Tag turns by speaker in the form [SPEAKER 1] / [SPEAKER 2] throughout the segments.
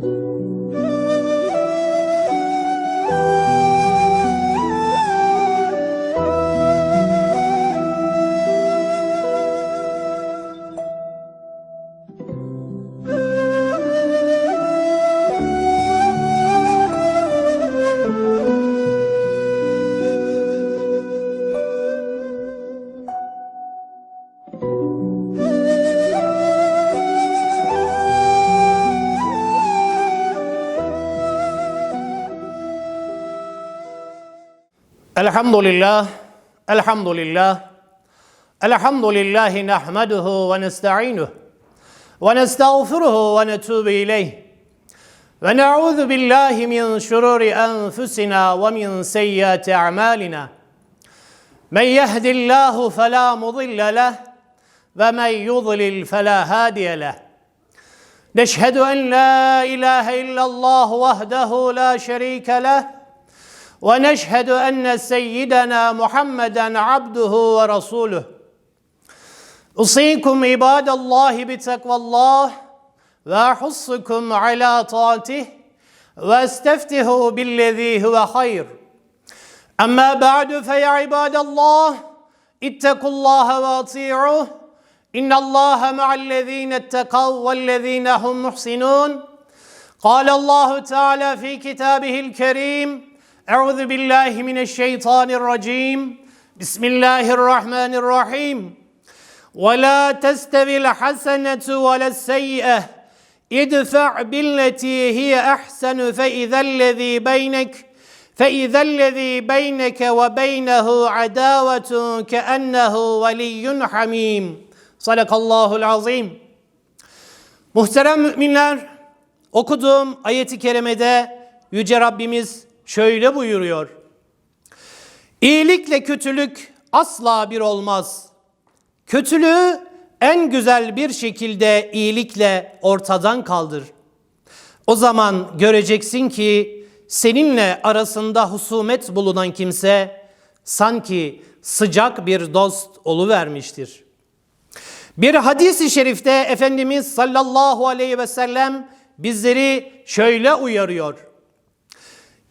[SPEAKER 1] you. الحمد لله الحمد لله الحمد لله نحمده ونستعينه ونستغفره ونتوب إليه ونعوذ بالله من شرور أنفسنا ومن سيئات أعمالنا. من يهد الله فلا مضل له ومن يضلل فلا هادي له. نشهد أن لا إله إلا الله وحده لا شريك له ونشهد أن سيدنا محمدا عبده ورسوله. أوصيكم عباد الله بتقوى الله واحثكم على طاعته وأستفتح بالذي هو خير. أما بعد فيا عباد الله اتقوا الله وأطيعوه. إن الله مع الذين اتقوا والذين هم محسنون. قال الله تعالى في كتابه الكريم أعوذ بالله من الشيطان الرجيم بسم الله الرحمن الرحيم ولا تستوي الحسنة ولا السيئة ادفع بالتي هي أحسن فإذا الذي بينك فإذا الذي بينك وبينه عداوة كأنه ولي حميم صدق الله العظيم Muhterem müminler, okuduğum ayeti kerimede Yüce Rabbimiz şöyle buyuruyor. İyilikle kötülük asla bir olmaz. Kötülüğü en güzel bir şekilde iyilikle ortadan kaldır. O zaman göreceksin ki seninle arasında husumet bulunan kimse sanki sıcak bir dost oluvermiştir. Bir hadis-i şerifte Efendimiz sallallahu aleyhi ve sellem bizleri şöyle uyarıyor.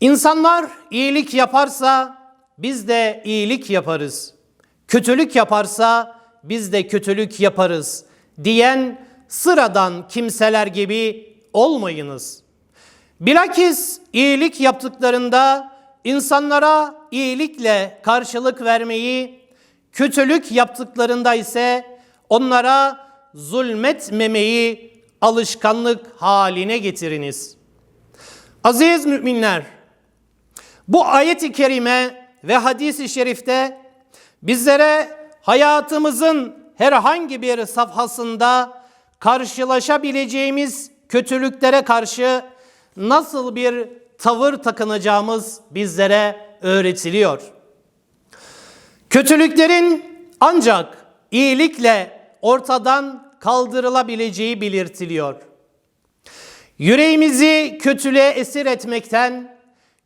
[SPEAKER 1] İnsanlar iyilik yaparsa biz de iyilik yaparız. Kötülük yaparsa biz de kötülük yaparız diyen sıradan kimseler gibi olmayınız. Bilakis iyilik yaptıklarında insanlara iyilikle karşılık vermeyi, kötülük yaptıklarında ise onlara zulmetmemeyi alışkanlık haline getiriniz. Aziz müminler, bu ayet-i kerime ve hadis-i şerifte bizlere hayatımızın herhangi bir safhasında karşılaşabileceğimiz kötülüklere karşı nasıl bir tavır takınacağımız bizlere öğretiliyor. Kötülüklerin ancak iyilikle ortadan kaldırılabileceği belirtiliyor. Yüreğimizi kötülüğe esir etmekten,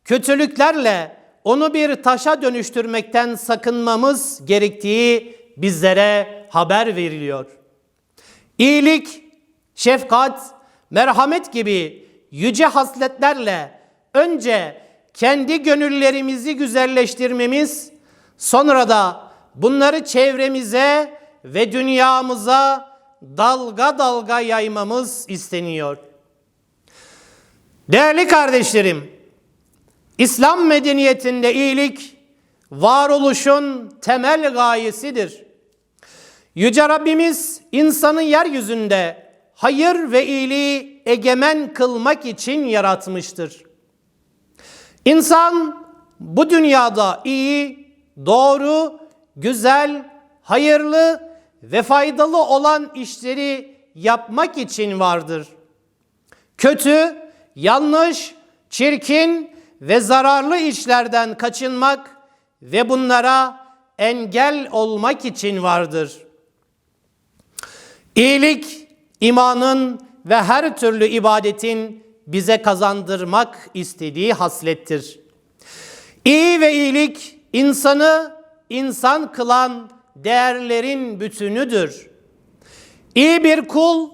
[SPEAKER 1] kötülüklerle onu bir taşa dönüştürmekten sakınmamız gerektiği bizlere haber veriliyor. İyilik, şefkat, merhamet gibi yüce hasletlerle önce kendi gönüllerimizi güzelleştirmemiz, sonra da bunları çevremize ve dünyamıza dalga dalga yaymamız isteniyor. Değerli kardeşlerim, İslam medeniyetinde iyilik varoluşun temel gayesidir. Yüce Rabbimiz insanı yeryüzünde hayır ve iyiliği egemen kılmak için yaratmıştır. İnsan bu dünyada iyi, doğru, güzel, hayırlı ve faydalı olan işleri yapmak için vardır. Kötü, yanlış, çirkin ve zararlı işlerden kaçınmak ve bunlara engel olmak için vardır. İyilik, imanın ve her türlü ibadetin bize kazandırmak istediği haslettir. İyi ve iyilik insanı insan kılan değerlerin bütünüdür. İyi bir kul,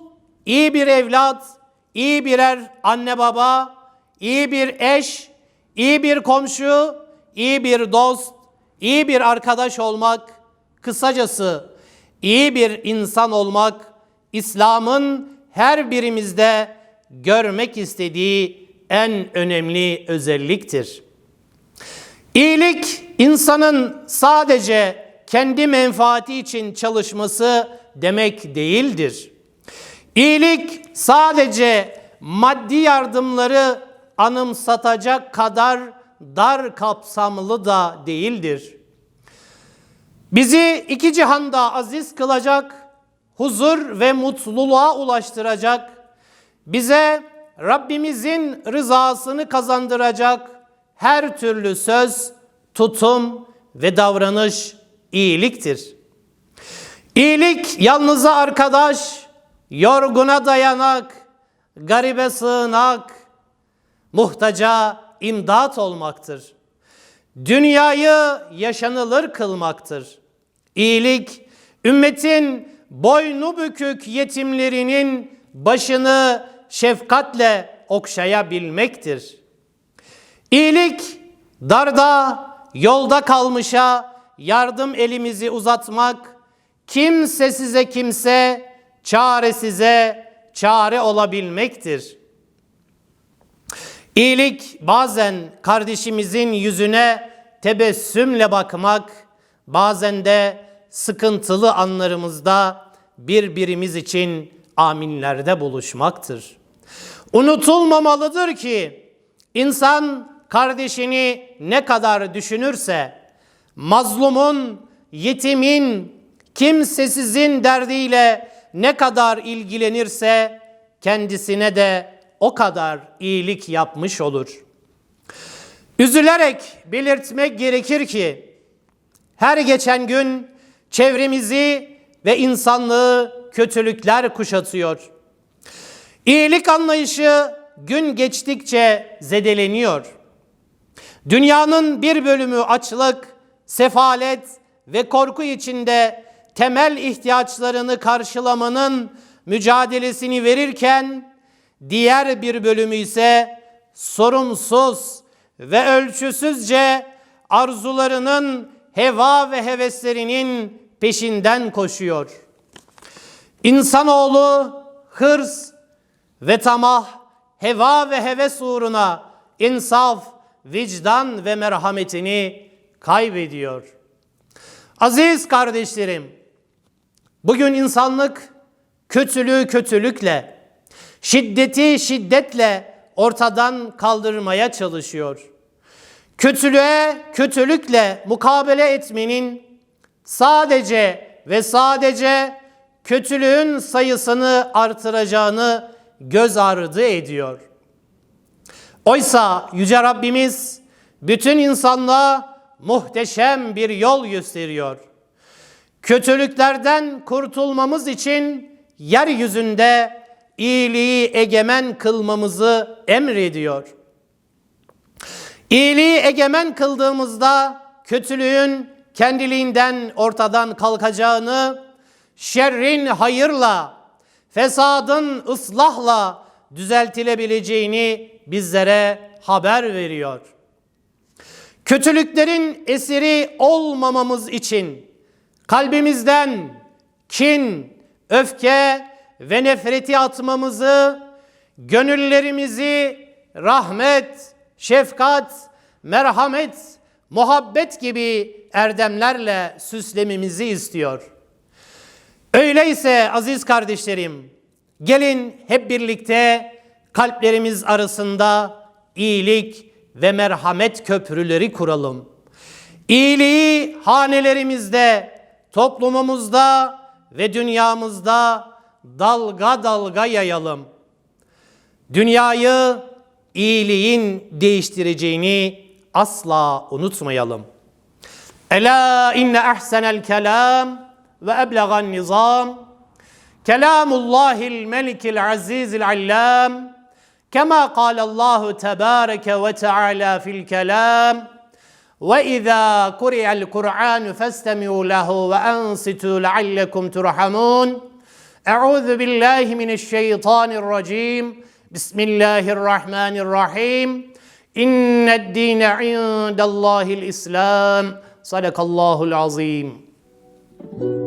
[SPEAKER 1] iyi bir evlat, iyi birer anne baba, iyi bir eş, iyi bir komşu, iyi bir dost, iyi bir arkadaş olmak, kısacası iyi bir insan olmak İslam'ın her birimizde görmek istediği en önemli özelliktir. İyilik insanın sadece kendi menfaati için çalışması demek değildir. İyilik sadece maddi yardımları anımsatacak kadar dar kapsamlı da değildir. Bizi iki cihanda aziz kılacak, huzur ve mutluluğa ulaştıracak, bize Rabbimizin rızasını kazandıracak her türlü söz, tutum ve davranış iyiliktir. İyilik yalnıza arkadaş, yorguna dayanak, garibe sığınak, muhtaca imdat olmaktır. Dünyayı yaşanılır kılmaktır. İyilik, ümmetin boynu bükük yetimlerinin başını şefkatle okşayabilmektir. İyilik, darda, yolda kalmışa yardım elimizi uzatmak, kimse size kimse, çare size çare olabilmektir. İyilik bazen kardeşimizin yüzüne tebessümle bakmak, bazen de sıkıntılı anlarımızda birbirimiz için aminlerde buluşmaktır. Unutulmamalıdır ki insan kardeşini ne kadar düşünürse mazlumun, yetimin, kimsesizin derdiyle ne kadar ilgilenirse kendisine de o kadar iyilik yapmış olur. Üzülerek belirtmek gerekir ki her geçen gün çevremizi ve insanlığı kötülükler kuşatıyor. İyilik anlayışı gün geçtikçe zedeleniyor. Dünyanın bir bölümü açlık, sefalet ve korku içinde temel ihtiyaçlarını karşılamanın mücadelesini verirken diğer bir bölümü ise sorumsuz ve ölçüsüzce arzularının heva ve heveslerinin peşinden koşuyor. İnsanoğlu hırs ve tamah, heva ve heves uğruna insaf, vicdan ve merhametini kaybediyor. Aziz kardeşlerim, bugün insanlık kötülüğü kötülükle, şiddeti şiddetle ortadan kaldırmaya çalışıyor. Kötülüğe kötülükle mukabele etmenin sadece ve sadece kötülüğün sayısını artıracağını göz ardı ediyor. Oysa Yüce Rabbimiz bütün insanlığa muhteşem bir yol gösteriyor. Kötülüklerden kurtulmamız için yeryüzünde iyiliği egemen kılmamızı emrediyor. İyiliği egemen kıldığımızda kötülüğün kendiliğinden ortadan kalkacağını, şerrin hayırla, fesadın ıslahla düzeltilebileceğini bizlere haber veriyor. Kötülüklerin esiri olmamamız için kalbimizden kin, öfke ve nefreti atmamızı, gönüllerimizi rahmet, şefkat, merhamet, muhabbet gibi erdemlerle süslememizi istiyor. Öyleyse aziz kardeşlerim, gelin hep birlikte kalplerimiz arasında iyilik ve merhamet köprüleri kuralım. İyiliği hanelerimizde, toplumumuzda ve dünyamızda dalga dalga yayalım. Dünyayı iyiliğin değiştireceğini asla unutmayalım. Ela inne ahsenel kelam ve eblegan nizam kelamullahil melikil azizil allam كما قال الله تبارك وتعالى في الكلام واذا قرئ القران فاستمعوا له وانصتوا لعلكم ترحمون أعوذ بالله من الشيطان الرجيم. بسم الله الرحمن الرحيم. إن الدين عند الله الإسلام. صدق الله العظيم. thank you